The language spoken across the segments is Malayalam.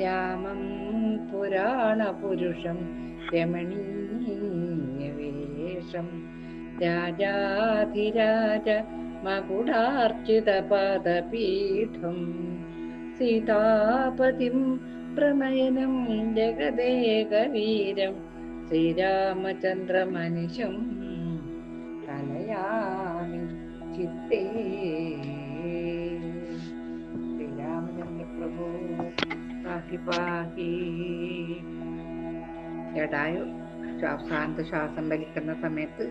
രാമം പുരാണപുരുഷം രമണീയവേഷം രാജാധിരാജ മകുടാർച്ചിത പദപീഠം. സീതാപതിം പ്രണയനം ജഗദേകവീരം ശ്രീരാമചന്ദ്രമനുഷം കലയാമി ചിത്തേ പാഹി ശ്വാസാന്ത ശ്വാസം വലിക്കുന്ന സമയത്ത്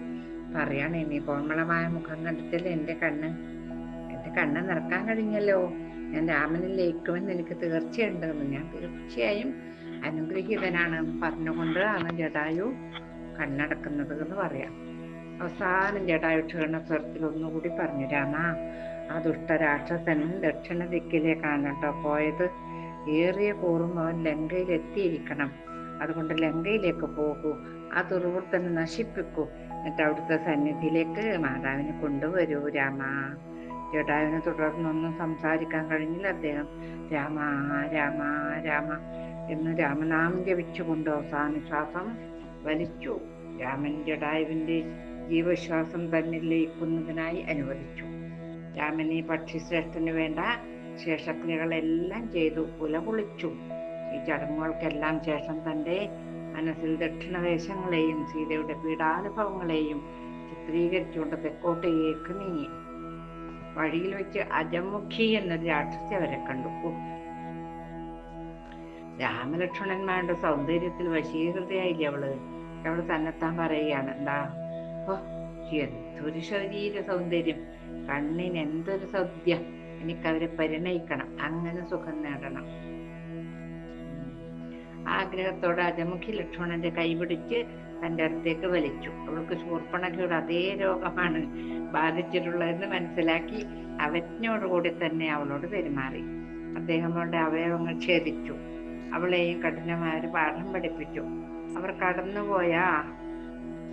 പറയാണ് ഇനി കോമളമായ മുഖം കണ്ടിട്ടല്ലേ എന്റെ കണ്ണ്? എന്റെ കണ്ണ് നിറക്കാൻ കഴിഞ്ഞല്ലോ. ഞാൻ രാമനിൽ ലയിക്കുമെന്ന് എനിക്ക് തീർച്ചയുണ്ടെന്ന് ഞാൻ തീർച്ചയായും അനുഗ്രഹീതനാണ് പറഞ്ഞുകൊണ്ട് ആണ് ജടായു കണ്ണടക്കുന്നത് എന്ന് പറയാം. അവസാനം ജടായു ക്ഷീണസ്വരത്തിൽ ഒന്നുകൂടി പറഞ്ഞു രാമ ആ ദുഷ്ടരാക്ഷസൻ ദക്ഷിണ ദിക്കിലേക്കാണ് കേട്ടോ പോയത്. ഏറിയ കൂറും അവൻ ലങ്കയിൽ എത്തിയിരിക്കണം. അതുകൊണ്ട് ലങ്കയിലേക്ക് പോകൂ. ആ ദുർവൃത്തനെ നശിപ്പിക്കൂ. എന്നിട്ട് അവിടുത്തെ സന്നിധിയിലേക്ക് മാതാവിനെ കൊണ്ടുവരൂ രാമ. ജഡാവിനെ തുടർന്നൊന്നും സംസാരിക്കാൻ കഴിഞ്ഞില്ല അദ്ദേഹം. രാമ രാമ രാമ എന്ന് രാമനാമം ജപിച്ചുകൊണ്ട് അവസാന ശ്വാസം വലിച്ചു. രാമൻ ജഡായുവിന്റെ ജീവശ്വാസം തന്നിൽ ലയിക്കുന്നതിനായി അനുവദിച്ചു. രാമൻ ഈ പക്ഷിശ്രേഷ്ഠന് വേണ്ട ശേഷക്രിയകളെല്ലാം ചെയ്തു കുലകുളിച്ചു ഈ ചടങ്ങുകൾക്കെല്ലാം ശേഷം തന്റെ മനസ്സിൽ ദക്ഷിണദേശങ്ങളെയും സീതയുടെ പീഡാനുഭവങ്ങളെയും ചിത്രീകരിച്ചുകൊണ്ട് തെക്കോട്ടേക്ക് നീങ്ങി. വഴിയിൽ വെച്ച് അജമുഖി എന്നൊരു രാക്ഷസി അവരെ കണ്ടു. രാമലക്ഷ്മണന്മാരുടെ സൗന്ദര്യത്തിൽ വശീകൃതയായില്ലേ അവൾ? അവൾ തന്നെത്താൻ പറയുകയാണ്. എന്താ? എന്തൊരു ശരീര സൗന്ദര്യം. കണ്ണിന് എന്തൊരു സദ്യ എനിക്കവരെ പരിണയിക്കണം. അങ്ങനെ സുഖം നേടണം. ആഗ്രഹത്തോടെ അജമുഖി ലക്ഷ്മണന്റെ കൈപിടിച്ച് തന്റെ അടുത്തേക്ക് വലിച്ചു. അവൾക്ക് ശൂർപ്പണകയുടെ അതേ രോഗമാണ് ബാധിച്ചിട്ടുള്ളതെന്ന് മനസ്സിലാക്കി അവജ്ഞയോടുകൂടി തന്നെ അവളോട് പെരുമാറി. അദ്ദേഹം അവളുടെ അവയവങ്ങൾ ഛേദിച്ചു. അവളെയും കഠിനമായ ഒരു പാഠം പഠിപ്പിച്ചു. അവർ കടന്നുപോയ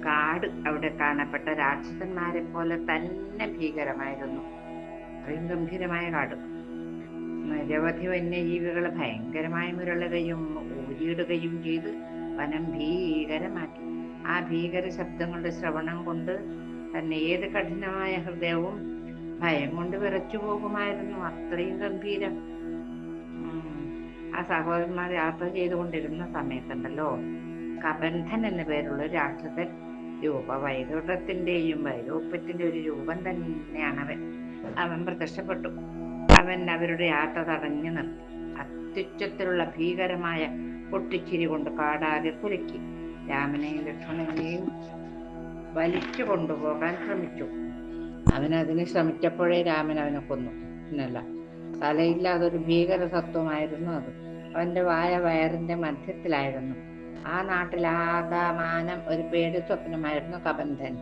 കാട് അവിടെ കാണപ്പെട്ട രാക്ഷസന്മാരെ പോലെ തന്നെ ഭീകരമായിരുന്നു. അത്രയും ഗംഭീരമായ കാട്. നിരവധി വന്യജീവികൾ ഭയങ്കരമായി മുരളുകയും ഊരിയിടുകയും ചെയ്ത് വനം ഭീകരമാക്കി. ആ ഭീകര ശബ്ദങ്ങളുടെ ശ്രവണം കൊണ്ട് തന്നെ ഏത് കഠിനമായ ഹൃദയവും ഭയം കൊണ്ട് വിറച്ചു പോകുമായിരുന്നു. അത്രയും ഗംഭീരം. ആ സഹോദരന്മാർ യാത്ര ചെയ്തുകൊണ്ടിരുന്ന സമയത്തുണ്ടല്ലോ കബന്ധൻ എന്ന പേരുള്ള രാക്ഷസൻ രൂപ വൈദൂഢത്തിന്റെയും വൈരൂപ്യത്തിന്റെ ഒരു രൂപം തന്നെയാണ് അവൻ. അവൻ പ്രത്യക്ഷപ്പെട്ടു. അവൻ അവരുടെ യാത്ര തടഞ്ഞു നിർത്തി. അത്യുച്ചത്തിലുള്ള ഭീകരമായ പൊട്ടിച്ചിരി കൊണ്ട് കാടാകെ കുലുക്കി. രാമനെയും ലക്ഷ്മണനെയും വലിച്ചു കൊണ്ടുപോകാൻ ശ്രമിച്ചു. അവൻ അതിന് ശ്രമിച്ചപ്പോഴേ രാമൻ അവനെ കൊന്നു. എന്നല്ല തലയില്ലാതൊരു ഭീകര സത്വമായിരുന്നു അത്. അവന്റെ വായ വയറിന്റെ മധ്യത്തിലായിരുന്നു. ആ നാട്ടിലാകാമാനം ഒരു പേടി സ്വപ്നമായിരുന്നു കബന്ധൻ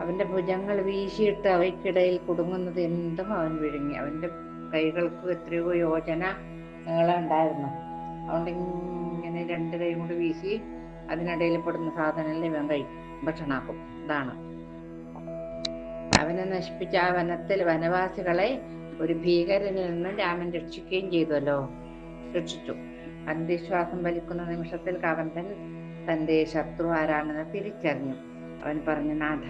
അവന്റെ ഭുജങ്ങൾ വീശിയിട്ട് അവയ്ക്കിടയിൽ കുടുങ്ങുന്നത് എന്തും അവൻ വിഴുങ്ങി. അവന്റെ കൈകൾക്ക് എത്രയോ യോജന നീളം ഉണ്ടായിരുന്നു അതുകൊണ്ട് ഇങ്ങനെ രണ്ട് കൈ കൊണ്ട് വീശി അതിനിടയിൽ പെടുന്ന സാധനങ്ങളിൽ ഇവൻ കഴിക്കും ഭക്ഷണാക്കും. ഇതാണ്. അവനെ നശിപ്പിച്ച ആ വനത്തിൽ വനവാസികളെ ഒരു ഭീകരനിൽ നിന്ന് രാമൻ രക്ഷിക്കുകയും ചെയ്തല്ലോ രക്ഷിച്ചു. അന്ത്യശ്വാസം വലിക്കുന്ന നിമിഷത്തിൽ കവന്തൻ തന്റെ ശത്രു ആരാണെന്ന് തിരിച്ചറിഞ്ഞു. അവൻ പറഞ്ഞു നാഥ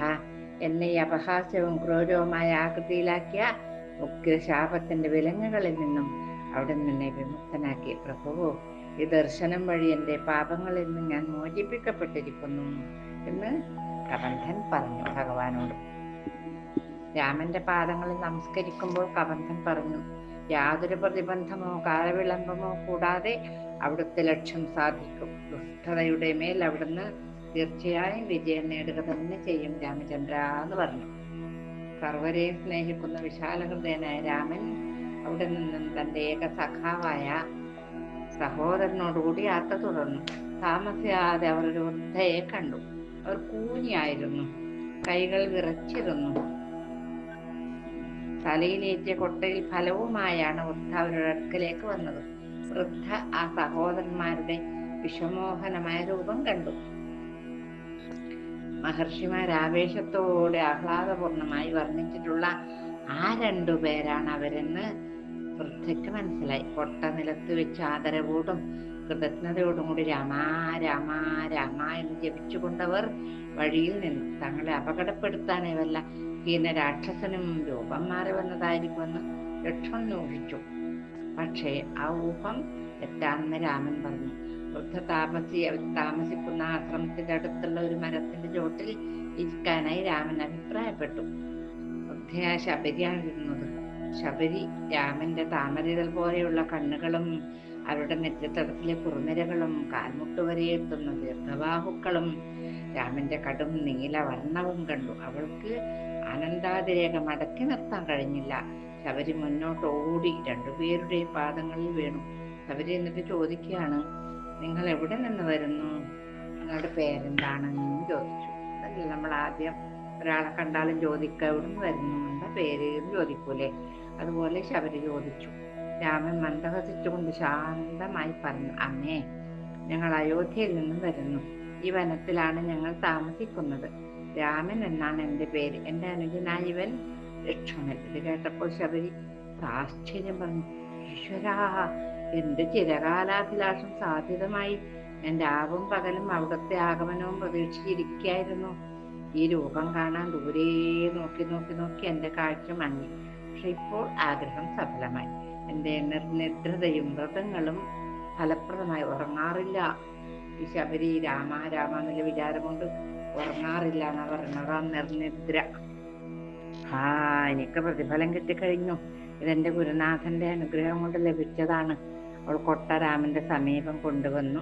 എന്നെ ഈ അപഹാസ്യവും ക്രൂരവുമായ ആകൃതിയിലാക്കിയ ഉഗ്രശാപത്തിന്റെ വിലങ്ങുകളിൽ നിന്നും അവിടെ നിന്നെ വിമുക്തനാക്കി. പ്രഭുവോ ഈ ദർശനം വഴി എന്റെ പാപങ്ങളിൽ നിന്ന് ഞാൻ മോചിപ്പിക്കപ്പെട്ടിരിക്കുന്നു എന്ന് കബന്ധൻ പറഞ്ഞു ഭഗവാനോട്. രാമന്റെ പാദങ്ങളിൽ നമസ്കരിക്കുമ്പോൾ കബന്ധൻ പറഞ്ഞു യാതൊരു പ്രതിബന്ധമോ കാലവിളംബമോ കൂടാതെ അവിടുത്തെ ലക്ഷ്യം സാധിക്കും. ദുഷ്ടതയുടെ മേൽ അവിടുന്ന് തീർച്ചയായും വിജയം നേടുക തന്നെ ചെയ്യും രാമചന്ദ്ര എന്ന് പറഞ്ഞു. സർവരെയും സ്നേഹിക്കുന്ന വിശാലഹൃദയനായ രാമൻ അവിടെ നിന്നും തന്റെ ഏക സഖാവായ സഹോദരനോടുകൂടി യാത്ര തുടർന്നു. താമസിയാതെ അവർ ഒരു വൃദ്ധയെ കണ്ടു. അവർ കൂനിയായിരുന്നു കൈകൾ വിറച്ചിരുന്നു. തലയിലേറ്റിയ കൊട്ടയിൽ ഫലവുമായാണ് വൃദ്ധ അവരുടെ അടുക്കലേക്ക് വന്നത്. വൃദ്ധ ആ സഹോദരന്മാരുടെ വിഷമോഹനമായ രൂപം കണ്ടു. മഹർഷിമാർ ആവേശത്തോടെ ആഹ്ലാദപൂർണമായി വർണിച്ചിട്ടുള്ള ആ രണ്ടു പേരാണ് അവരെന്ന് വൃദ്ധയ്ക്ക് മനസ്സിലായി. പൊട്ട നിലത്ത് വെച്ച് ആദരവോടും കൃതജ്ഞതയോടും കൂടി രാമാ രാമാ രാമ എന്ന് ജപിച്ചുകൊണ്ടവർ വഴിയിൽ നിന്ന് തങ്ങളെ അപകടപ്പെടുത്താനേ വല്ല ഹീന രാക്ഷസനും രൂപം മാറി വന്നതായിരിക്കുമെന്ന് ലക്ഷ്മണൻ ഊഹിച്ചു പക്ഷേ ആ ഊഹം തെറ്റാണെന്ന് രാമൻ പറഞ്ഞു. വൃദ്ധ താമസി താമസിക്കുന്ന ആശ്രമത്തിന്റെ അടുത്തുള്ള ഒരു മരത്തിന്റെ ചോട്ടിൽ ഇരിക്കാനായി രാമൻ അഭിപ്രായപ്പെട്ടു. വൃദ്ധയാ ശബരിയാണ് ഇരുന്നത് ശബരി രാമന്റെ താമരകൾ പോലെയുള്ള കണ്ണുകളും അവരുടെ നെറ്റിത്തടത്തിലെ കുറുനിരകളും കാൽമുട്ട് വരെ എത്തുന്ന ദീർഘബാഹുക്കളും രാമന്റെ കടും നീല വർണവും കണ്ടു. അവൾക്ക് ആനന്ദാതിരേഖ മടക്കി നിർത്താൻ കഴിഞ്ഞില്ല. ശബരി മുന്നോട്ട് ഓടി രണ്ടുപേരുടെയും പാദങ്ങളിൽ വീണു. ശബരി എന്നിട്ട് ചോദിക്കുകയാണ് നിങ്ങൾ എവിടെ നിന്ന് വരുന്നു? നിങ്ങളുടെ പേരെന്താണെന്ന് ചോദിച്ചു. അതല്ല നമ്മൾ ആദ്യം ഒരാളെ കണ്ടാലും ചോദിക്കുക എവിടെ നിന്ന് വരുന്നു? എന്താ പേര്? ചോദിക്കൂലേ? അതുപോലെ ശബരി ചോദിച്ചു. രാമൻ മന്ദഹസിച്ചുകൊണ്ട് ശാന്തമായി പറഞ്ഞു അമ്മേ ഞങ്ങൾ അയോധ്യയിൽ നിന്നും വരുന്നു. ഈ വനത്തിലാണ് ഞങ്ങൾ താമസിക്കുന്നത്. രാമൻ എന്നാണ് എന്റെ പേര്. എന്റെ അനുജനായ ഇവൻ ലക്ഷ്മണൻ. ഇത് കേട്ടപ്പോൾ ശബരി ആശ്ചര്യം പറഞ്ഞു ഈശ്വരാ എന്ത് ചിരകാലാഭിലാഷം സാധ്യതമായി? ഞാൻ ആവും പകലും അവിടുത്തെ ആഗമനവും പ്രതീക്ഷിച്ചിരിക്കായിരുന്നു ഈ രൂപം കാണാൻ ദൂരെ നോക്കി നോക്കി നോക്കി എന്റെ കാഴ്ച മങ്ങി. പക്ഷെ ഇപ്പോൾ ആഗ്രഹം സഫലമായി. എന്റെ നിർനിദ്രതയും വ്രതങ്ങളും ഫലപ്രദമായി ഉറങ്ങാറില്ല. ഈ ശബരി രാമ രാമ എന്നുള്ള വിചാരം കൊണ്ട് ഉറങ്ങാറില്ല എന്നാ പറയുന്നത് നിർനിദ്ര. ആ എനിക്ക് പ്രതിഫലം കിട്ടിക്കഴിഞ്ഞു. ഇതെന്റെ ഗുരുനാഥന്റെ അനുഗ്രഹം കൊണ്ട് ലഭിച്ചതാണ്. അവൾ കൊട്ട രാമന്റെ സമീപം കൊണ്ടുവന്നു.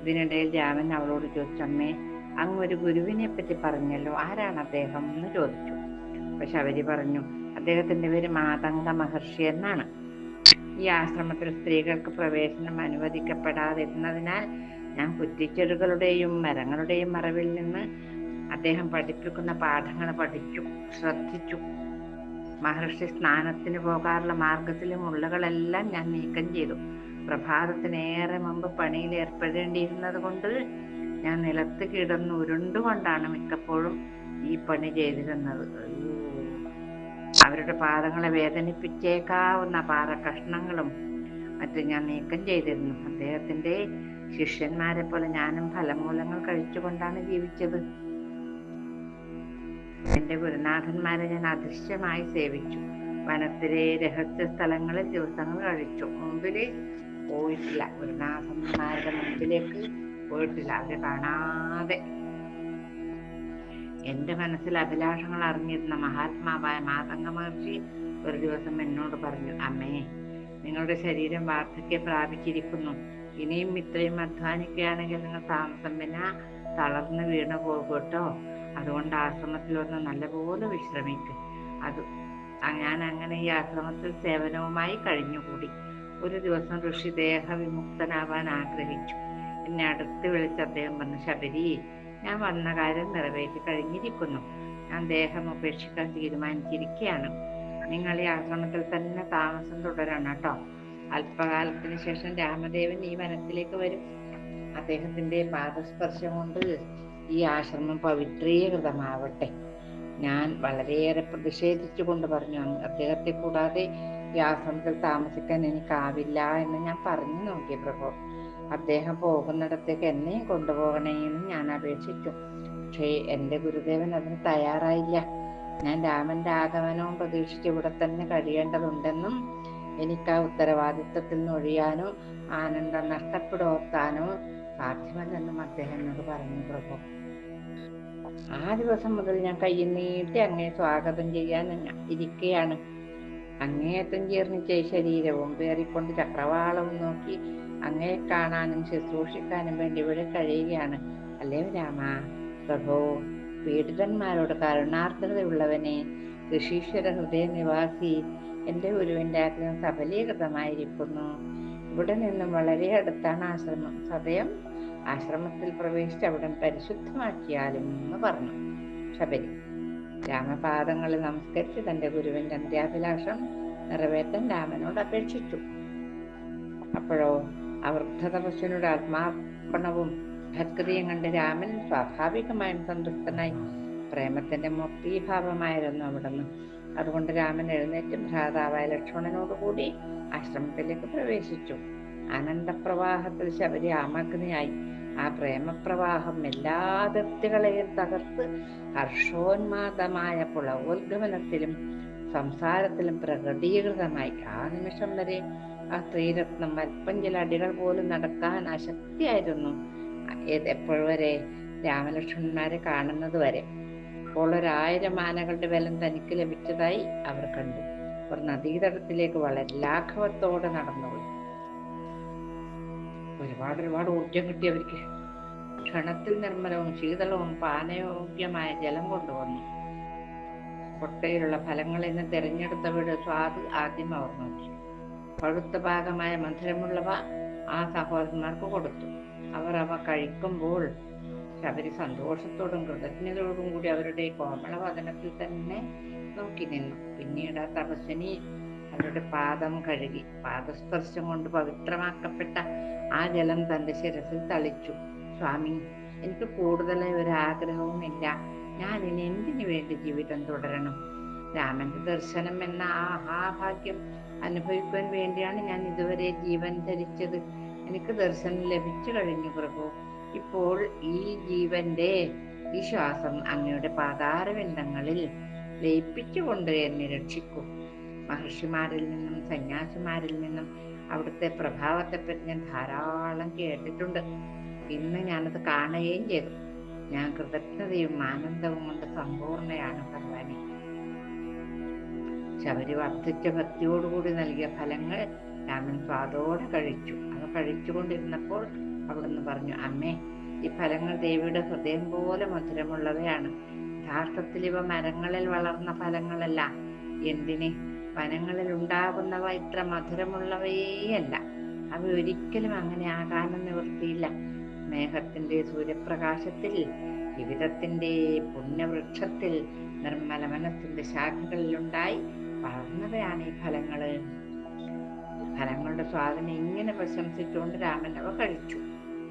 ഇതിനിടയിൽ രാമൻ അവളോട് ചോദിച്ചമ്മേ അങ്ങ് ഒരു ഗുരുവിനെ പറ്റി പറഞ്ഞല്ലോ ആരാണ് അദ്ദേഹം? എന്ന് ചോദിച്ചു. പക്ഷെ അവർ പറഞ്ഞു അദ്ദേഹത്തിന്റെ പേര് മാതംഗ മഹർഷി എന്നാണ്. ഈ ആശ്രമത്തിൽ സ്ത്രീകൾക്ക് പ്രവേശനം അനുവദിക്കപ്പെടാതിരുന്നതിനാൽ ഞാൻ കുറ്റിച്ചെടുകളുടെയും മരങ്ങളുടെയും മറവിൽ നിന്ന് അദ്ദേഹം പഠിപ്പിക്കുന്ന പാഠങ്ങൾ പഠിച്ചു ശ്രദ്ധിച്ചു. മഹർഷി സ്നാനത്തിന് പോകാറുള്ള മാർഗത്തിലെ മുള്ളുകളെല്ലാം ഞാൻ നീക്കം ചെയ്തു. പ്രഭാതത്തിനേറെ മുമ്പ് പണിയിൽ ഏർപ്പെടേണ്ടിയിരുന്നത് കൊണ്ട് ഞാൻ നിലത്ത് കിടന്ന് ഉരുണ്ടുകൊണ്ടാണ് മിക്കപ്പോഴും ഈ പണി ചെയ്തിരുന്നത്. അവരുടെ പാദങ്ങളെ വേദനിപ്പിച്ചേക്കാവുന്ന പാറ കഷ്ണങ്ങളും മറ്റും ഞാൻ നീക്കം ചെയ്തിരുന്നു. അദ്ദേഹത്തിന്റെ ശിഷ്യന്മാരെ പോലെ ഞാനും ഫലമൂലങ്ങൾ കഴിച്ചുകൊണ്ടാണ് ജീവിച്ചത്. എന്റെ ഗുരുനാഥന്മാരെ ഞാൻ അദൃശ്യമായി സേവിച്ചു. വനത്തിലെ രഹസ്യ സ്ഥലങ്ങളിൽ ദിവസങ്ങൾ കഴിച്ചു. മുമ്പിൽ പോയിട്ടില്ല. ഗുരുനാഥന്മാരുടെ മുമ്പിലേക്ക് പോയിട്ടില്ല. അവരെ കാണാതെ. എന്റെ മനസ്സിൽ അഭിലാഷങ്ങൾ അറിഞ്ഞിരുന്ന മഹാത്മാവായ മാതംഗ മഹർഷി ഒരു ദിവസം എന്നോട് പറഞ്ഞു അമ്മേ നിങ്ങളുടെ ശരീരം വാർദ്ധക്യം പ്രാപിച്ചിരിക്കുന്നു. ഇനിയും ഇത്രയും അധ്വാനിക്കുകയാണെങ്കിൽ നിങ്ങൾ താമസം പിന്നെ തളർന്ന് വീണു കേട്ടോ അതുകൊണ്ട് ആശ്രമത്തിൽ വന്ന് നല്ലപോലെ വിശ്രമിക്കും. അത് ഞാൻ അങ്ങനെ ഈ ആശ്രമത്തിൽ സേവനവുമായി കഴിഞ്ഞുകൂടി. ഒരു ദിവസം ഋഷി ദേഹവിമുക്തനാവാൻ ആഗ്രഹിച്ചു. എന്നെ അടുത്ത് വിളിച്ച് അദ്ദേഹം പറഞ്ഞു ശബരി ഞാൻ വന്ന കാര്യം നിറവേറ്റി കഴിഞ്ഞിരിക്കുന്നു. ഞാൻ ദേഹം ഉപേക്ഷിക്കാൻ തീരുമാനിച്ചിരിക്കുകയാണ്. നിങ്ങൾ ഈ ആശ്രമത്തിൽ തന്നെ താമസം തുടരണം കേട്ടോ. അല്പകാലത്തിന് ശേഷം രാമദേവൻ ഈ വനത്തിലേക്ക് വരും. അദ്ദേഹത്തിന്റെ പാദസ്പർശം കൊണ്ട് ഈ ആശ്രമം പവിത്രീകൃതമാവട്ടെ. ഞാൻ വളരെയേറെ പ്രതിഷേധിച്ചുകൊണ്ട് പറഞ്ഞു "അങ്ങ് അദ്ദേഹത്തെ കൂടാതെ ഈ ആശ്രമത്തിൽ താമസിക്കാൻ എനിക്കാവില്ല എന്ന് ഞാൻ പറഞ്ഞു നോക്കി പ്രഭു. അദ്ദേഹം പോകുന്നിടത്തേക്ക് എന്നെയും കൊണ്ടുപോകണേന്ന് ഞാൻ അപേക്ഷിച്ചു. പക്ഷേ എന്റെ ഗുരുദേവൻ അതിന് തയ്യാറായില്ല. ഞാൻ രാമന്റെ ആഗമനവും പ്രതീക്ഷിച്ച് ഇവിടെ തന്നെ കഴിയേണ്ടതുണ്ടെന്നും എനിക്ക് ആ ഉത്തരവാദിത്വത്തിൽ നിന്ന് ഒഴിയാനോ ആനന്ദം നഷ്ടപ്പെടുത്താനോ സാധ്യമല്ലെന്നും അദ്ദേഹം എന്നോട് പറഞ്ഞു പ്രഭു. ആ ദിവസം മുതൽ ഞാൻ കൈ നീട്ടി അങ്ങേ സ്വാഗതം ചെയ്യാൻ ഇരിക്കുകയാണ്. അങ്ങേയറ്റം ജീർണിച്ച ഈ ശരീരവും പേറിക്കൊണ്ട് ചക്രവാളവും നോക്കി അങ്ങേ കാണാനും ശുശ്രൂഷിക്കാനും വേണ്ടി ഇവിടെ കഴിയുകയാണ്. അല്ലേ രാമ? പ്രഭോ പീഡിതന്മാരോട് കരുണാർദ്രതയുള്ളവനെ ഋഷീശ്വര ഹൃദയ നിവാസി എന്റെ ഗുരുവിന്റെ ആഗ്രഹം സഫലീകൃതമായിരിക്കുന്നു. ഇവിടെ നിന്നും വളരെ അടുത്താണ് ആശ്രമം. സദയം ആശ്രമത്തിൽ പ്രവേശിച്ച് അവിടെ പരിശുദ്ധമാക്കിയാലും എന്ന് പറഞ്ഞു. ശബരി. രാമപാദങ്ങളിൽ നമസ്കരിച്ച് തന്റെ ഗുരുവിന്റെ അന്ത്യാഭിലാഷം നിറവേറ്റാൻ രാമനോട് അപേക്ഷിച്ചു. അപ്പോഴോ തപസ്വിനുടെ ആത്മാർപ്പണവും ഭക്തിയും കണ്ട് രാമൻ സ്വാഭാവികമായും സന്തുഷ്ടനായി പ്രേമത്തിന്റെ മുക്തീഭാവമായിരുന്നു അവിടുന്ന്. അതുകൊണ്ട് രാമൻ എഴുന്നേറ്റ് ഭ്രാതാവായ ലക്ഷ്മണനോടുകൂടി ആശ്രമത്തിലേക്ക് പ്രവേശിച്ചു. ആനന്ദപ്രവാഹത്തിൽ ശബരി ആമഗ്നിയായി. ആ പ്രേമപ്രവാഹം എല്ലാ അതിർത്തികളെയും തകർത്ത് ഹർഷോന്മാദമായ പുളവോദ്ഗമനത്തിലും സംസാരത്തിലും പ്രകടീകൃതമായി. ആ നിമിഷം വരെ ആ സ്ത്രീരത്നം അല്പം ചില അടികൾ പോലും നടക്കാൻ അശക്തിയായിരുന്നു. എപ്പോഴും വരെ? രാമലക്ഷ്മണന്മാരെ കാണുന്നത് വരെ. അപ്പോൾ ഒരായിരം ആനകളുടെ ബലം തനിക്ക് ലഭിച്ചതായി അവർ കണ്ടു. അവർ നദീതടത്തിലേക്ക് വളരെ ലാഘവത്തോടെ നടന്നുപോയി. ഒരുപാട് ഒരുപാട് ഊർജം കിട്ടി അവർക്ക്. ക്ഷണത്തിൽ നിർമ്മലവും ശീതളവും പാനയോഗ്യമായ ജലം കൊണ്ടുവന്നു. കൊട്ടയിലുള്ള ഫലങ്ങളിൽ നിന്ന് തിരഞ്ഞെടുത്തവയുടെ സ്വാദ് ആദ്യം അവർ നോക്കി. പഴുത്ത ഭാഗമായ മധുരമുള്ളവ ആ സഹോദരന്മാർക്ക് കൊടുത്തു. അവർ അവ കഴിക്കുമ്പോൾ ശബരി സന്തോഷത്തോടും കൃതജ്ഞതയോടും കൂടി അവരുടെ കോമള കോമളവദനത്തിൽ തന്നെ നോക്കി നിന്നു. പിന്നീട് ആ തപസ്വിനി അവരുടെ പാദം കഴുകി പാദസ്പർശം കൊണ്ട് പവിത്രമാക്കപ്പെട്ട ആ ജലം തന്റെ ശിരസിൽ തളിച്ചു. സ്വാമി എനിക്ക് കൂടുതലായി ഒരു ആഗ്രഹവുമില്ല. ഞാൻ ഇനി എന്തിനു വേണ്ടി ജീവിതം തുടരണം? രാമന്റെ ദർശനം എന്ന ആ മഹാഭാഗ്യം അനുഭവിക്കാൻ വേണ്ടിയാണ് ഞാൻ ഇതുവരെ ജീവൻ ധരിച്ചത്. എനിക്ക് ദർശനം ലഭിച്ചു കഴിഞ്ഞു പ്രഭു. ഇപ്പോൾ ഈ ജീവന്റെ ഈ ശ്വാസം അങ്ങയുടെ പാതാരവിന്ദങ്ങളിൽ ലയിപ്പിച്ചുകൊണ്ട് എന്നെ രക്ഷിക്കൂ. മഹർഷിമാരിൽ നിന്നും സന്യാസിമാരിൽ നിന്നും അവിടുത്തെ പ്രഭാവത്തെപ്പറ്റി ഞാൻ ധാരാളം കേട്ടിട്ടുണ്ട്. ഇന്ന് ഞാനത് കാണുകയും ചെയ്തു. ഞാൻ കൃതജ്ഞതയും ആനന്ദവും കൊണ്ട് സമ്പൂർണയാണ് ഭഗവാനെ. ശബരി വർദ്ധിച്ച ഭക്തിയോടുകൂടി നൽകിയ ഫലങ്ങൾ രാമൻ സ്വാദോടെ കഴിച്ചു. അത് കഴിച്ചുകൊണ്ടിരുന്നപ്പോൾ അവിടുന്ന് പറഞ്ഞു അമ്മേ ഈ ഫലങ്ങൾ ദേവിയുടെ ഹൃദയം പോലെ മധുരമുള്ളവയാണ്. യഥാർത്ഥത്തിൽ ഇവ മരങ്ങളിൽ വളർന്ന ഫലങ്ങളല്ല. എന്തിന്? വനങ്ങളിൽ ഉണ്ടാകുന്നവ ഇത്ര മധുരമുള്ളവയേയല്ല അവ ഒരിക്കലും അങ്ങനെ ആകാനും നിവൃത്തിയില്ല. സ്നേഹത്തിന്റെ സൂര്യപ്രകാശത്തിൽ ജീവിതത്തിന്റെ പുണ്യവൃക്ഷത്തിൽ നിർമ്മല മനസ്സിന്റെ ശാഖകളിലുണ്ടായി വളർന്നവയാണ് ഈ ഫലങ്ങൾ. ഫലങ്ങളുടെ സ്വാദനം ഇങ്ങനെ പ്രശംസിച്ചുകൊണ്ട് രാമൻ അവ കഴിച്ചു.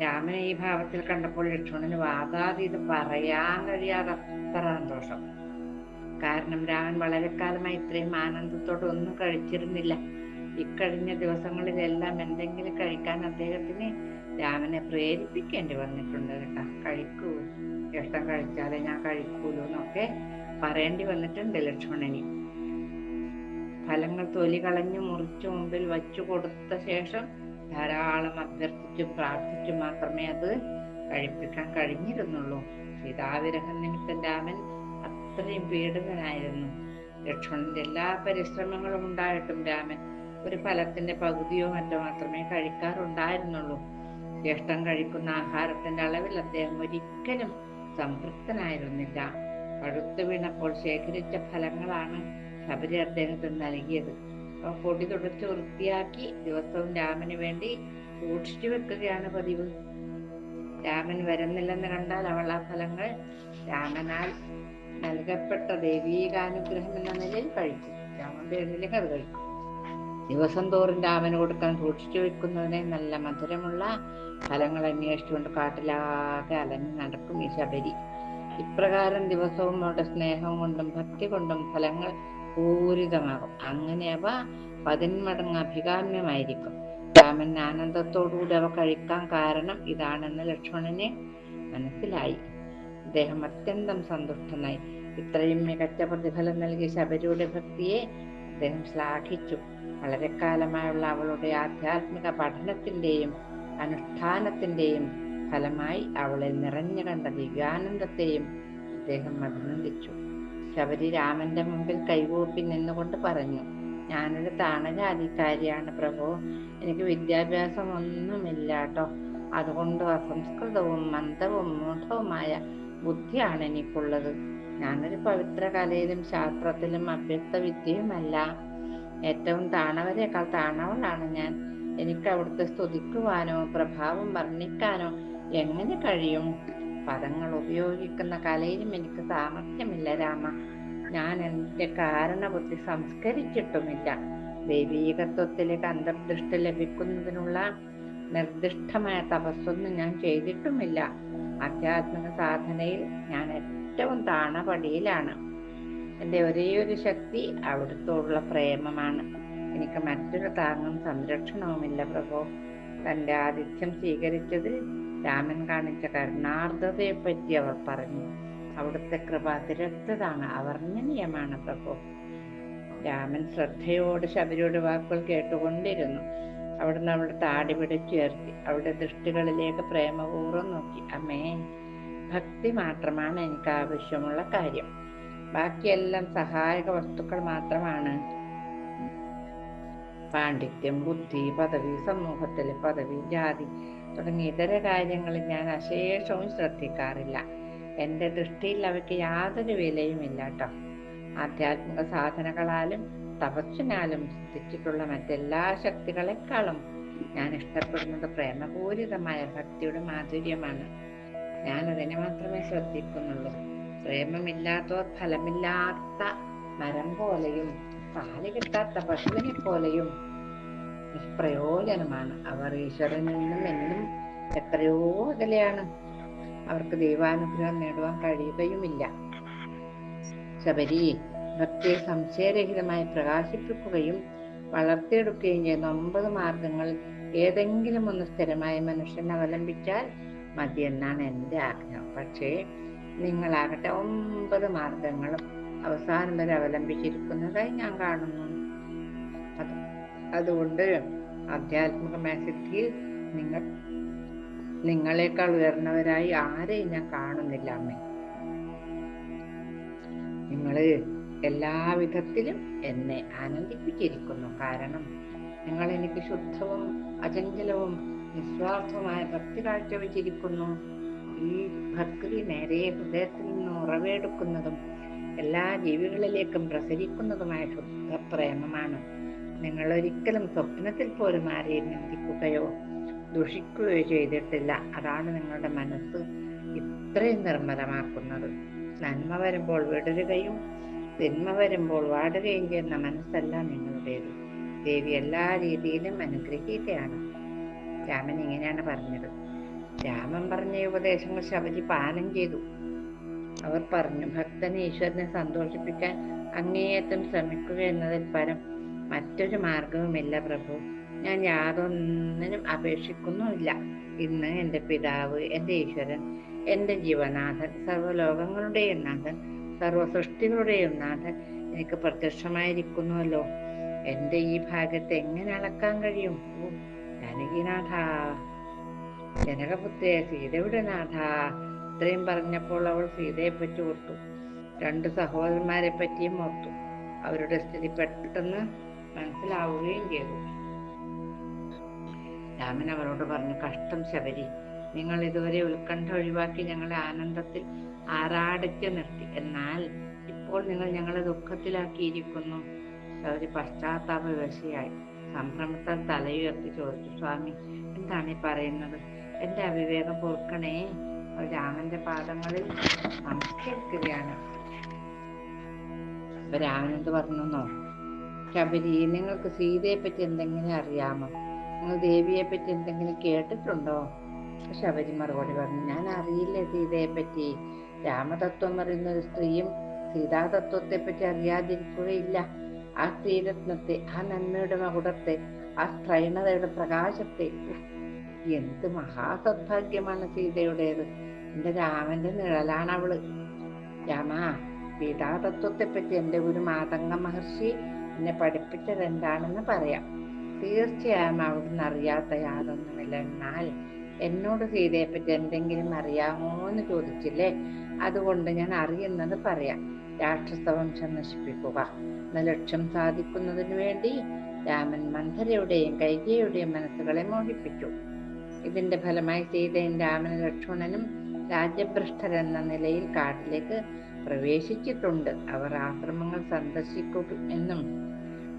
രാമനെ ഈ ഭാവത്തിൽ കണ്ടപ്പോൾ ലക്ഷ്മണന് വാദാതീത് പറയാൻ കഴിയാതെ അത്ര സന്തോഷം. കാരണം രാമൻ വളരെ കാലമായി ഇത്രയും ആനന്ദത്തോടെ ഒന്നും കഴിച്ചിരുന്നില്ല. ഇക്കഴിഞ്ഞ ദിവസങ്ങളിലെല്ലാം എന്തെങ്കിലും കഴിക്കാൻ അദ്ദേഹത്തിന് രാമനെ പ്രേരിപ്പിക്കേണ്ടി വന്നിട്ടുണ്ട് കേട്ടാ. കഴിക്കൂ. ഇഷ്ടം കഴിച്ചാലേ ഞാൻ കഴിക്കൂലൂ എന്നൊക്കെ പറയേണ്ടി വന്നിട്ടുണ്ട് ലക്ഷ്മണന്. ഫലങ്ങൾ തൊലി കളഞ്ഞു മുറിച്ചു മുമ്പിൽ വച്ചു കൊടുത്ത ശേഷം ധാരാളം അഭ്യർത്ഥിച്ചു പ്രാർത്ഥിച്ചു മാത്രമേ അത് കഴിപ്പിക്കാൻ കഴിഞ്ഞിരുന്നുള്ളൂ. സീതാവിരഹം നിമിത്തം രാമൻ അത്രയും പീഡിതനായിരുന്നു ലക്ഷ്മണന്റെ എല്ലാ പരിശ്രമങ്ങളും ഉണ്ടായിട്ടും രാമൻ ഒരു ഫലത്തിന്റെ പകുതിയോ മറ്റോ മാത്രമേ കഴിക്കാറുണ്ടായിരുന്നുള്ളൂ. ജ്യേഷ്ഠം കഴിക്കുന്ന ആഹാരത്തിന്റെ അളവിൽ അദ്ദേഹം ഒരിക്കലും സംതൃപ്തനായിരുന്നില്ല. പഴുത്തു വീണപ്പോൾ ശേഖരിച്ച ഫലങ്ങളാണ് ശബരി അദ്ദേഹത്തിന് നൽകിയത്. അവ പൊടി തുടച്ച് വൃത്തിയാക്കി ദിവസവും രാമന് വേണ്ടി സൂക്ഷിച്ചു വെക്കുകയാണ് പതിവ്. രാമൻ വരുന്നില്ലെന്ന് കണ്ടാൽ അവൾ ആ ഫലങ്ങൾ രാമനാൽ നൽകപ്പെട്ട ദൈവീകാനുഗ്രഹം എന്ന നിലയിൽ കഴിക്കും. എഴുന്നിലേക്ക് അത് കഴിക്കും. ദിവസം തോറും രാമന് കൊടുക്കാൻ സൂക്ഷിച്ചു വെക്കുന്നതിനെ നല്ല മധുരമുള്ള ഫലങ്ങൾ അന്വേഷിച്ചുകൊണ്ട് കാട്ടിലാകെ അലഞ്ഞു നടക്കും ഈ ശബരി ഇപ്രകാരം ദിവസവും അവരുടെ സ്നേഹം കൊണ്ടും ഭക്തി കൊണ്ടും ഫലങ്ങൾ പൂരിതമാകും. അങ്ങനെ അവ പതിന്മടങ്ങ് അഭികാമ്യമായിരിക്കും. രാമൻ ആനന്ദത്തോടുകൂടി അവ കഴിക്കാൻ കാരണം ഇതാണെന്ന് ലക്ഷ്മണന് മനസ്സിലായി. അദ്ദേഹം അത്യന്തം സന്തുഷ്ടനായി. ഇത്രയും മികച്ച പ്രതിഫലം നൽകിയ ശബരിയുടെ ഭക്തിയെ അദ്ദേഹം ശ്ലാഘിച്ചു. വളരെ കാലമായുള്ള അവളുടെ ആധ്യാത്മിക പഠനത്തിന്റെയും അനുഷ്ഠാനത്തിന്റെയും ഫലമായി അവളെ നിറഞ്ഞു കണ്ട ദിവ്യാനന്ദത്തെയും അദ്ദേഹം അഭിനന്ദിച്ചു. ശബരി രാമന്റെ മുമ്പിൽ കൈകൂപ്പി നിന്നുകൊണ്ട് പറഞ്ഞു ഞാനൊരു താണജാതിക്കാരിയാണ് പ്രഭു. എനിക്ക് വിദ്യാഭ്യാസം ഒന്നുമില്ല കേട്ടോ അതുകൊണ്ട് അസംസ്കൃതവും മന്ദവും മൂഢവുമായ ബുദ്ധിയാണ് എനിക്കുള്ളത്. ഞാനൊരു പവിത്ര കലയിലും ശാസ്ത്രത്തിലും അഭ്യസ്ത വിദ്യയുമല്ല ഏറ്റവും താണവരെക്കാൾ താണവളാണ് ഞാൻ. എനിക്ക് അവിടുത്തെ സ്തുതിക്കുവാനോ പ്രഭാവം വർണിക്കാനോ എങ്ങനെ കഴിയും? പദങ്ങൾ ഉപയോഗിക്കുന്ന കലയിലും എനിക്ക് സാമർഥ്യമില്ല രാമ. ഞാൻ എന്റെ കാരണബുദ്ധി സംസ്കരിച്ചിട്ടുമില്ല. ദൈവീകത്വത്തിലേക്ക് അന്തർദൃഷ്ടി ലഭിക്കുന്നതിനുള്ള നിർദ്ദിഷ്ടമായ തപസ്സൊന്നും ഞാൻ ചെയ്തിട്ടുമില്ല. ആധ്യാത്മിക സാധനയിൽ ഞാൻ ഏറ്റവും താണപടിയിലാണ്. എന്റെ ഒരേയൊരു ശക്തി അവിടുത്തോടുള്ള പ്രേമമാണ്. എനിക്ക് മറ്റൊരു താങ്ങും സംരക്ഷണവുമില്ല പ്രഭോ. തന്റെ ആതിഥ്യം സ്വീകരിച്ചത് രാമൻ കാണിച്ച കരുണാർത്ഥതയെപ്പറ്റി പറ്റി അവർ പറഞ്ഞു. അവിടുത്തെ കൃപ അതിരക്തതാണ് അവർണനീയമാണ് പ്രഭു. രാമൻ ശ്രദ്ധയോട് ശബരിയുടെ വാക്കുകൾ കേട്ടുകൊണ്ടിരുന്നു. അവിടുന്ന് അവളുടെ താടി പിടിച്ചുയർത്തി അവളുടെ ദൃഷ്ടികളിലേക്ക് പ്രേമപൂർവം നോക്കി. അമ്മേ ഭക്തി മാത്രമാണ് എനിക്ക് ആവശ്യമുള്ള കാര്യം. ബാക്കിയെല്ലാം സഹായക വസ്തുക്കൾ മാത്രമാണ്. പാണ്ഡിത്യം ബുദ്ധി പദവി സമൂഹത്തിലെ പദവി ജാതി തുടങ്ങിയ ഇതര കാര്യങ്ങളിൽ ഞാൻ അശേഷവും ശ്രദ്ധിക്കാറില്ല. എന്റെ ദൃഷ്ടിയിൽ അവയ്ക്ക് യാതൊരു വിലയുമില്ല കേട്ടോ. ആധ്യാത്മിക സാധനകളാലും തപസ്സിനാലും സിദ്ധിച്ചിട്ടുള്ള മറ്റെല്ലാ ശക്തികളെക്കാളും ഞാൻ ഇഷ്ടപ്പെടുന്നത് പ്രേമപൂരിതമായ ഭക്തിയുടെ മാധുര്യമാണ്. ഞാൻ അതിനെ മാത്രമേ ശ്രദ്ധിക്കുന്നുള്ളൂ. പ്രേമമില്ലാത്തവർ ഫലമില്ലാത്ത മരം പോലെയും പാൽ കിട്ടാത്ത പശുവിനെ പോലെയും നിഷ്പ്രയോജനമാണ്. അവർ ഈശ്വരനിൽ നിന്നും എന്നും എത്രയോ അകലെയാണ്. അവർക്ക് ദൈവാനുഗ്രഹം നേടുവാൻ കഴിയുകയുമില്ല. ശബരി ഭക്തിയെ സംശയരഹിതമായി പ്രകാശിപ്പിക്കുകയും വളർത്തിയെടുക്കുകയും ചെയ്യുന്ന ഒമ്പത് മാർഗങ്ങൾ ഏതെങ്കിലും ഒന്ന് സ്ഥിരമായി മനുഷ്യൻ അവലംബിച്ചാൽ മതി എന്നാണ് എന്റെ ആഗ്രഹം. പക്ഷേ നിങ്ങളാകട്ടെ ഒമ്പത് മാർഗങ്ങളും അവസാനം വരെ അവലംബിച്ചിരിക്കുന്നതായി ഞാൻ കാണുന്നു. അത് അതുകൊണ്ട് ആധ്യാത്മികമായ സിദ്ധിയിൽ നിങ്ങൾ നിങ്ങളെക്കാൾ ഉയർന്നവരായി ആരെയും ഞാൻ കാണുന്നില്ല അമ്മേ. നിങ്ങൾ എല്ലാവിധത്തിലും എന്നെ ആനന്ദിപ്പിച്ചിരിക്കുന്നു. കാരണം നിങ്ങൾ എനിക്ക് ശുദ്ധവും അചഞ്ചലവും നിസ്വാർത്ഥമായ ഭക്തി കാഴ്ചവെച്ചിരിക്കുന്നു. ഈ ഭക്തി നേരെ ഹൃദയത്തിൽ നിന്ന് ഉറവെടുക്കുന്നതും എല്ലാ ജീവികളിലേക്കും പ്രസരിക്കുന്നതുമായ ശുദ്ധ പ്രേമമാണ്. നിങ്ങൾ ഒരിക്കലും സ്വപ്നത്തിൽ പോലും ആരെയും നിന്ദിക്കുകയോ ദുഷിക്കുകയോ ചെയ്തിട്ടില്ല. അതാണ് നിങ്ങളുടെ മനസ്സ് ഇത്രയും നിർമ്മലമാക്കുന്നത്. നന്മ വരുമ്പോൾ വിടരുകയും തിന്മ വരുമ്പോൾ വാടുകയും ചെയ്യുന്ന മനസ്സല്ല നിങ്ങളുടേത്. ദേവി എല്ലാ രീതിയിലും അനുഗ്രഹീതയാണ്. രാമൻ ഇങ്ങനെയാണ് പറഞ്ഞത്. രാമൻ പറഞ്ഞ ഉപദേശങ്ങൾ ശബരി പാലം ചെയ്തു. അവർ പറഞ്ഞു ഭക്തനെ ഈശ്വരനെ സന്തോഷിപ്പിക്കാൻ അങ്ങേയറ്റം ശ്രമിക്കുക എന്നതിൽ പരം മറ്റൊരു മാർഗവുമില്ല പ്രഭു. ഞാൻ യാതൊന്നിനും അപേക്ഷിക്കുന്നുമില്ല. ഇന്ന് എന്റെ പിതാവ് എന്റെ ഈശ്വരൻ എന്റെ ജീവനാഥൻ സർവലോകങ്ങളുടെയും നാഥൻ സർവ സൃഷ്ടികളുടെയും നാഥൻ എനിക്ക് പ്രത്യക്ഷമായിരിക്കുന്നുവല്ലോ. എന്റെ ഈ ഭാഗത്ത് എങ്ങനെ അളക്കാൻ കഴിയും? ഓ ജാനകിനാഥ. ജനകപുത്രേ സീതയുടെ നാഥ. ഇത്രയും പറഞ്ഞപ്പോൾ അവൾ സീതയെ പറ്റി ഓർത്തു. രണ്ട് സഹോദരന്മാരെ പറ്റിയും ഓർത്തു. അവരുടെ സ്ഥിതി പെട്ടെന്ന് മനസ്സിലാവുകയും ചെയ്തു. രാമൻ അവരോട് പറഞ്ഞു കഷ്ടം ശബരി. നിങ്ങൾ ഇതുവരെ ഉത്കണ്ഠ ഒഴിവാക്കി ഞങ്ങളെ ആനന്ദത്തിൽ ആറാടിച്ചു നിർത്തി. എന്നാൽ ഇപ്പോൾ നിങ്ങൾ ഞങ്ങളെ ദുഃഖത്തിലാക്കിയിരിക്കുന്നു. ശബരി പശ്ചാത്താപ വിവശയായി സംഭ്രമത്താൽ തലയുയർത്തി ചോദിച്ചു സ്വാമി എന്താണ് ഈ പറയുന്നത്? എന്റെ അവിവേകം പൊറുക്കണേ. രാമന്റെ പാദങ്ങളിൽ നമസ്കരിക്കുകയാണ് അപ്പൊ രാമൻ എന്ത് പറഞ്ഞോ ശബരി നിങ്ങൾക്ക് സീതയെ പറ്റി എന്തെങ്കിലും അറിയാമോ? നിങ്ങൾ ദേവിയെ പറ്റി എന്തെങ്കിലും കേട്ടിട്ടുണ്ടോ? ശബരി മറുപടി പറഞ്ഞു ഞാൻ അറിയില്ല സീതയെ പറ്റി രാമതത്വം അറിയുന്ന ഒരു സ്ത്രീയും സീതാതത്വത്തെ പറ്റി അറിയാതിരിക്കുകയില്ല. ആ സ്ത്രീരത്നത്തെ ആ നന്മയുടെ മകുടത്തെ ആ സ്ത്രൈണതയുടെ പ്രകാശത്തെ. എന്ത് മഹാസദ്ഭാഗ്യമാണ് സീതയുടേത്? എന്റെ രാമന്റെ നിഴലാണ് അവൾ രാമ സീതാതത്വത്തെ പറ്റി എന്റെ ഒരു മാതംഗ മഹർഷി എന്നെ പഠിപ്പിച്ചത് എന്താണെന്ന് പറയാം. തീർച്ചയായും അവിടുന്ന് അറിയാത്ത യാതൊന്നുമില്ല. എന്നാൽ എന്നോട് സീതയെ പറ്റി എന്തെങ്കിലും അറിയാമോ എന്ന് ചോദിച്ചില്ലേ? അതുകൊണ്ട് ഞാൻ അറിയുന്നത് പറയാം. രാക്ഷസ വംശം നശിപ്പിക്കുക. എന്ന ലക്ഷ്യം സാധിക്കുന്നതിനു വേണ്ടി രാമൻ മന്ധരയുടെയും കൈകയുടെയും മനസ്സുകളെ മോഹിപ്പിച്ചു. ഇതിന്റെ ഫലമായി സീതയും രാമനും ലക്ഷ്മണനും രാജ്യഭ്രഷ്ടരെന്ന നിലയിൽ കാട്ടിലേക്ക് പ്രവേശിച്ചിട്ടുണ്ട്. അവർ ആശ്രമങ്ങൾ സന്ദർശിക്കും എന്നും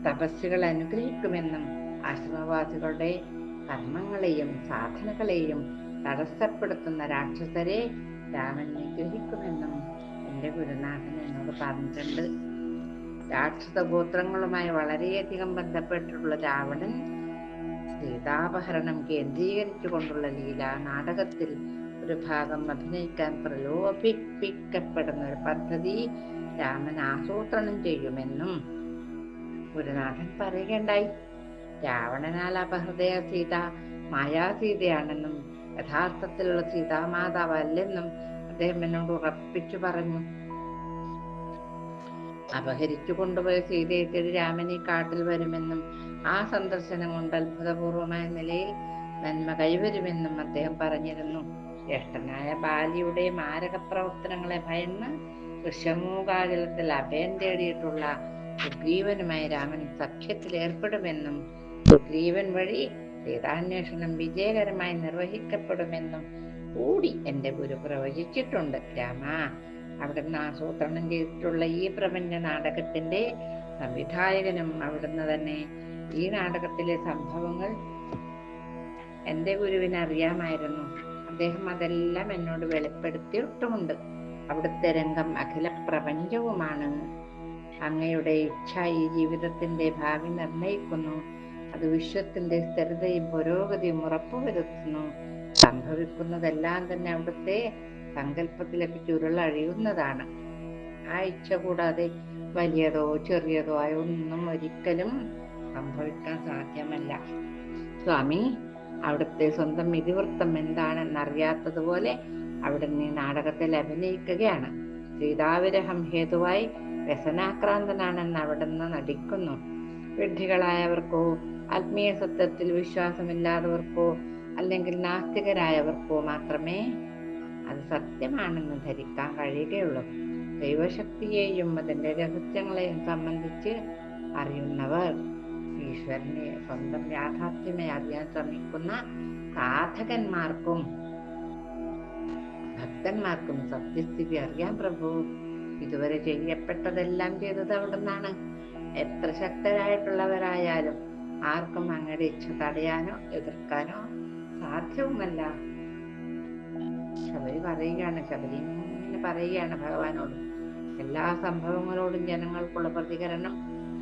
തപസ്സുകൾ അനുഗ്രഹിക്കുമെന്നും ആശ്രമവാസികളുടെ കർമ്മങ്ങളെയും സാധനകളെയും തടസ്സപ്പെടുത്തുന്ന രാക്ഷസരെ രാമൻ നിഗ്രഹിക്കുമെന്നും എന്റെ ഗുരുനാഥൻ എന്നോട് പറഞ്ഞിട്ടുണ്ട്. രാക്ഷസ ഗോത്രങ്ങളുമായി വളരെയധികം ബന്ധപ്പെട്ടിട്ടുള്ള രാവണൻ സീതാപഹരണം കേന്ദ്രീകരിച്ചു കൊണ്ടുള്ള ലീല നാടകത്തിൽ ഒരു ഭാഗം അഭിനയിക്കാൻ പ്രലോഭിപ്പിക്കപ്പെടുന്ന ഒരു പദ്ധതി രാമൻ ആസൂത്രണം ചെയ്യുമെന്നും ഗുരുനാഥൻ പറയുകയുണ്ടായി. രാവണനാൽ അപഹൃദയ സീത മായാസീതയാണെന്നും യഥാർത്ഥത്തിലുള്ള സീതാമാതാവ് അല്ലെന്നും അദ്ദേഹം എന്നോട് ഉറപ്പിച്ചു പറഞ്ഞു. അപഹരിച്ചു കൊണ്ടുപോയ സീതയെ തേടി രാമൻ ഈ കാട്ടിൽ വരുമെന്നും ആ സന്ദർശനം കൊണ്ട് അത്ഭുതപൂർവമായ നിലയിൽ നന്മ കൈവരുമെന്നും അദ്ദേഹം പറഞ്ഞിരുന്നു. ജ്യേഷ്ഠനായ ബാലിയുടെ മാരക പ്രവർത്തനങ്ങളെ ഭയന്ന് ഋഷമൂകാചലത്തിൽ അഭയം തേടിയിട്ടുള്ള സുഗ്രീവനുമായി രാമൻ സഖ്യത്തിൽ ഏർപ്പെടുമെന്നും സുഗ്രീവൻ വഴി സീതാന്വേഷണം വിജയകരമായി നിർവഹിക്കപ്പെടുമെന്നും കൂടി എന്റെ ഗുരു പ്രവചിച്ചിട്ടുണ്ട്. രാമ അവിടുന്ന് ആസൂത്രണം ചെയ്തിട്ടുള്ള ഈ പ്രപഞ്ച നാടകത്തിന്റെ സംവിധായകനും അവിടുന്ന് തന്നെ ഈ നാടകത്തിലെ സംഭവങ്ങൾ എന്റെ ഗുരുവിനെ അറിയാമായിരുന്നു. അദ്ദേഹം അതെല്ലാം എന്നോട് വെളിപ്പെടുത്തിയിട്ടുമുണ്ട്. അവിടുത്തെ രംഗം അഖില പ്രപഞ്ചവുമാണ്. അങ്ങയുടെ ഇച്ഛ ഈ ജീവിതത്തിന്റെ ഭാവി നിർണയിക്കുന്നു. അത് വിശ്വത്തിന്റെ സ്ഥിരതയും പുരോഗതിയും ഉറപ്പുവരുത്തുന്നു. സംഭവിക്കുന്നതെല്ലാം തന്നെ അവിടുത്തെ സങ്കല്പത്തിലേക്ക് ചുരുളഴിയുന്നതാണ് ആ ഇച്ഛ കൂടാതെ വലിയതോ ചെറിയതോ ആയ ഒന്നും ഒരിക്കലും സംഭവിക്കാൻ സാധ്യമല്ല. സ്വാമി അവിടുത്തെ സ്വന്തം ഇതിവൃത്തം എന്താണെന്നറിയാത്തതുപോലെ അവിടെ നീ നാടകത്തിൽ അഭിനയിക്കുകയാണ്. സീതാവിരഹം ഹേതുവായി വ്യസനാക്രാന്തനാണെന്ന് അവിടുന്ന് നടിക്കുന്നു. വിഡ്ഢികളായവർക്കോ ആത്മീയ സത്യത്തിൽ വിശ്വാസമില്ലാത്തവർക്കോ അല്ലെങ്കിൽ നാസ്തികരായവർക്കോ മാത്രമേ അത് സത്യമാണെന്ന് ധരിക്കാൻ കഴിയുകയുള്ളൂ. ദൈവശക്തിയെയും അതിന്റെ രഹസ്യങ്ങളെയും സംബന്ധിച്ച് അറിയുന്നവർ ഈശ്വരനെ സ്വന്തം യാഥാർത്ഥ്യമേ അറിയാൻ ശ്രമിക്കുന്ന സാധകന്മാർക്കും ഭക്തന്മാർക്കും സത്യസ്ഥിതി അറിയാൻ പ്രഭു. ഇതുവരെ ചെയ്യപ്പെട്ടതെല്ലാം ചെയ്തത് അവിടെ നിന്നാണ് എത്ര ശക്തരായിട്ടുള്ളവരായാലും ആർക്കും അങ്ങയുടെ ഇച്ഛ തടയാനോ എതിർക്കാനോ സാധ്യവുമല്ല ശബരി പറയുകയാണ് ശബരി ഇങ്ങനെ പറയുകയാണ് ഭഗവാനോട്. എല്ലാ സംഭവങ്ങളോടും ജനങ്ങൾക്കുള്ള പ്രതികരണം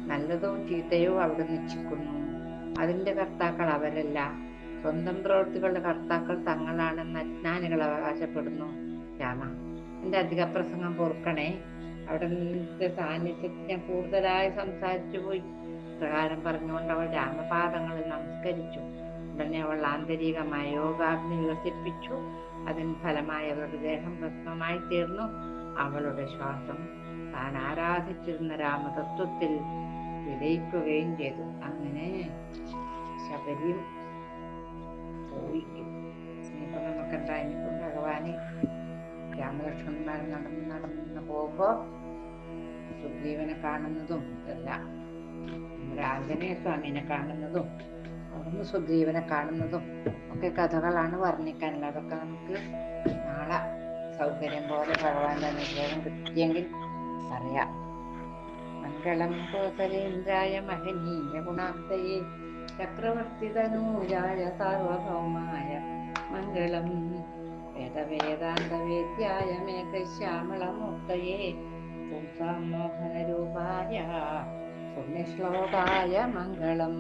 നല്ലതോ ചീത്തയോ അവിടെ നിശ്ചിക്കുന്നു അതിന്റെ കർത്താക്കൾ അവരല്ല. സ്വന്തം പ്രവൃത്തികളുടെ കർത്താക്കൾ തങ്ങളാണെന്ന് അജ്ഞാനികൾ അവകാശപ്പെടുന്നു. രാമ എന്റെ അധിക പ്രസംഗം പൊറുക്കണേ. അവിടെ നിന്റെ സാന്നിധ്യത്തിൽ ഞാൻ കൂടുതലായി സംസാരിച്ചു പോയി. പ്രകാരം പറഞ്ഞുകൊണ്ട് അവൾ രാമപാദങ്ങളിൽ നമസ്കരിച്ചു. ഉടനെ അവൾ ആന്തരികമായ യോഗാഗ്നി വികസിപ്പിച്ചു അതിന് ഫലമായി അവളുടെ ദേഹം ഭസ്മമായി തീർന്നു. അവളുടെ ശ്വാസം താൻ ആരാധിച്ചിരുന്ന രാമതത്വത്തിൽ വിലയിക്കുകയും ചെയ്തു. അങ്ങനെ ശബരിയും ഇനിയിപ്പോ നമുക്കെന്താ? ഇനിയിപ്പം ഭഗവാന് രാമലക്ഷ്മണന്മാർ നടന്ന് നടന്ന് പോകുമ്പോ സുഗ്രീവനെ കാണുന്നതും എല്ലാം നമ്മുടെ സ്വാമിനെ കാണുന്നതും അവിടുന്ന് സുഗ്രീവനെ കാണുന്നതും ഒക്കെ കഥകളാണ് വർണിക്കാനുള്ളത്. അതൊക്കെ നമുക്ക് നാളെ സൗകര്യം പോലെ ഭഗവാന്റെ അനുഗ്രഹം കിട്ടിയെങ്കിൽ പറയാം മംഗളം കോസലേന്ദ്രായ മഹനീയ ഗുണാബ്ദയെ ചക്രവർത്തി തനൂജായ സാർവഭൗമായ മംഗളം വേദവേദാന്തവേദ്യായ മേഘശ്യാമളമൂർത്തയെ പുംസാം പുണ്യശ്ലോകായ മംഗളം.